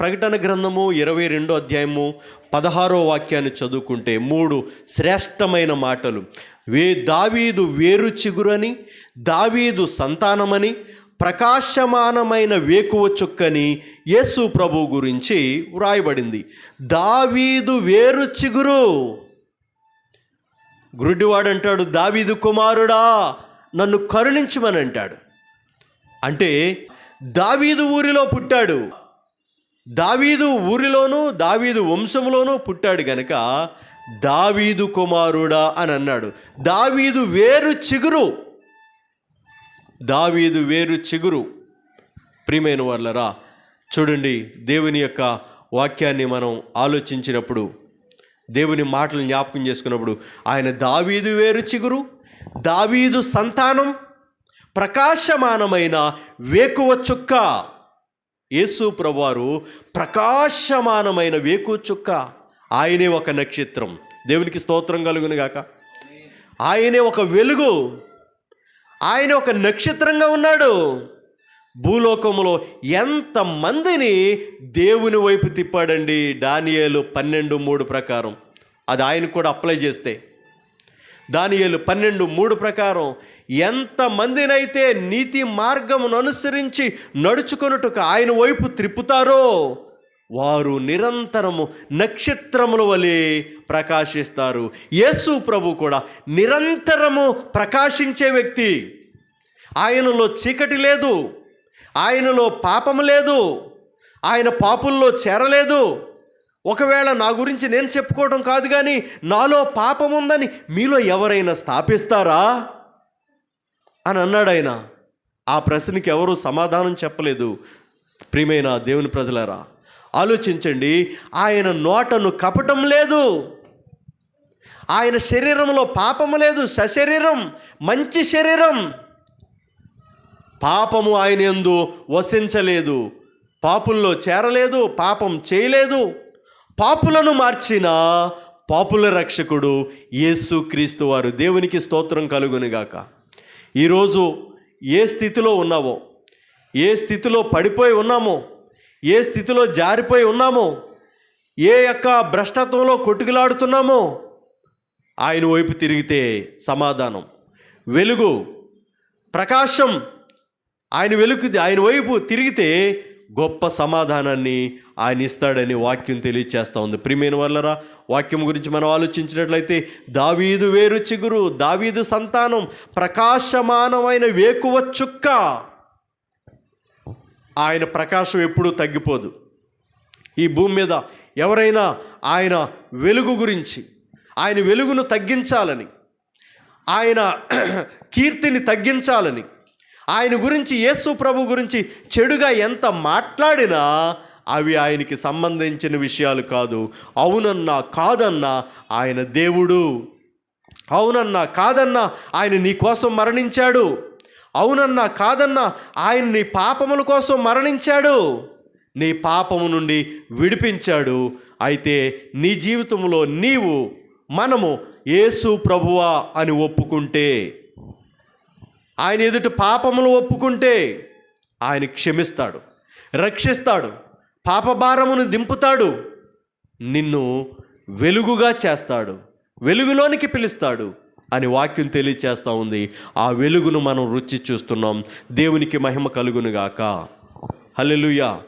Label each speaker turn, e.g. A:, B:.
A: ప్రకటన గ్రంథము ఇరవై రెండో అధ్యాయము పదహారో వాక్యాన్ని చదువుకుంటే మూడు శ్రేష్టమైన మాటలు. వే దావీదు వేరు చిగురని దావీదు సంతానమని ప్రకాశమానమైన వేకువ చుక్కని యేసు ప్రభు గురించి వ్రాయబడింది. దావీదు వేరు చిగురు. గురుడివాడు అంటాడు దావీదు కుమారుడా నన్ను కరుణించమని అంటాడు అంటే దావీదు ఊరిలో పుట్టాడు. దావీదు ఊరిలోనూ దావీదు వంశంలోనూ పుట్టాడు గనక దావీదు కుమారుడా అని అన్నాడు. దావీదు వేరు చిగురు. దావీదు వేరు చిగురు. ప్రియమైన వాళ్ళరా చూడండి దేవుని యొక్క వాక్యాన్ని మనం ఆలోచించినప్పుడు దేవుని మాటలు జ్ఞాపకం చేసుకున్నప్పుడు ఆయన దావీదు వేరు చిగురు దావీదు సంతానం ప్రకాశమానమైన వేకువ చుక్క. యేసు ప్రభువారు ప్రకాశమానమైన వేకు చుక్క ఆయనే ఒక నక్షత్రం. దేవునికి స్తోత్రం కలుగును గాక. ఆయనే ఒక వెలుగు. ఆయన ఒక నక్షత్రంగా ఉన్నాడు. భూలోకములో ఎంతమందిని దేవుని వైపు తిప్పాడండి? డానియేలు పన్నెండు మూడు ప్రకారం. అది ఆయన కూడా అప్లై చేస్తే. దానియేలు పన్నెండు మూడు ప్రకారం ఎంతమందినైతే నీతి మార్గమును అనుసరించి నడుచుకొనుటకు ఆయన వైపు త్రిప్పుతారో వారు నిరంతరము నక్షత్రముల వలె ప్రకాశిస్తారు. యేసు ప్రభు కూడా నిరంతరము ప్రకాశించే వ్యక్తి. ఆయనలో చీకటి లేదు. ఆయనలో పాపము లేదు. ఆయన పాపుల్లో చేరలేదు ఒకవేళ నా గురించి నేను చెప్పుకోవడం కాదు కానీ నాలో పాపం ఉందని మీలో ఎవరైనా స్థాపిస్తారా? అని అన్నాడు ఆయన. ఆ ప్రశ్నకి ఎవరు సమాధానం చెప్పలేదు. ప్రియమైన దేవుని ప్రజలారా ఆలోచించండి. ఆయన నోటను కపటం లేదు. ఆయన శరీరంలో పాపము లేదు. సశరీరం మంచి శరీరం. పాపము ఆయన ఎందు వసించలేదు. పాపుల్లో చేరలేదు. పాపం చేయలేదు. పాపులను మార్చిన పాపుల రక్షకుడు యేసు క్రీస్తు వారు. దేవునికి స్తోత్రం కలుగునుగాక. ఈరోజు ఏ స్థితిలో ఉన్నావో ఏ స్థితిలో పడిపోయి ఉన్నామో ఏ స్థితిలో జారిపోయి ఉన్నామో ఏ యొక్క భ్రష్టత్వంలో కొట్టుకులాడుతున్నామో ఆయన వైపు తిరిగితే సమాధానం. వెలుగు ప్రకాశం ఆయన వెలుగు ఆయన వైపు తిరిగితే గొప్ప సమాధానాన్ని ఆయన ఇస్తాడని వాక్యం తెలియచేస్తూ ఉంది. ప్రియమైన వల్లరా వాక్యం గురించి మనం ఆలోచించినట్లయితే దావీదు వేరు చిగురు దావీదు సంతానం ప్రకాశమానమైన వేకువ చుక్క. ఆయన ప్రకాశం ఎప్పుడూ తగ్గిపోదు. ఈ భూమి మీద ఎవరైనా ఆయన వెలుగు గురించి ఆయన వెలుగును తగ్గించాలని ఆయన కీర్తిని తగ్గించాలని ఆయన గురించి యేసు ప్రభు గురించి చెడుగా ఎంత మాట్లాడినా అవి ఆయనకి సంబంధించిన విషయాలు కాదు. అవునన్నా కాదన్నా ఆయన దేవుడు. అవునన్నా కాదన్నా ఆయన నీ కోసం మరణించాడు. అవునన్నా కాదన్నా ఆయన నీ పాపముల కోసం మరణించాడు. నీ పాపము నుండి విడిపించాడు. అయితే నీ జీవితంలో నీవు మనము యేసు ప్రభువా అని ఒప్పుకుంటే ఆయన ఎదుట పాపములు ఒప్పుకుంటే ఆయన క్షమిస్తాడు రక్షిస్తాడు పాపభారమును దింపుతాడు నిన్ను వెలుగుగా చేస్తాడు వెలుగులోనికి పిలుస్తాడు అని వాక్యం తెలియచేస్తూ ఉంది. ఆ వెలుగును మనం రుచి చూస్తున్నాం. దేవునికి మహిమ కలుగునుగాక. హల్లెలూయా.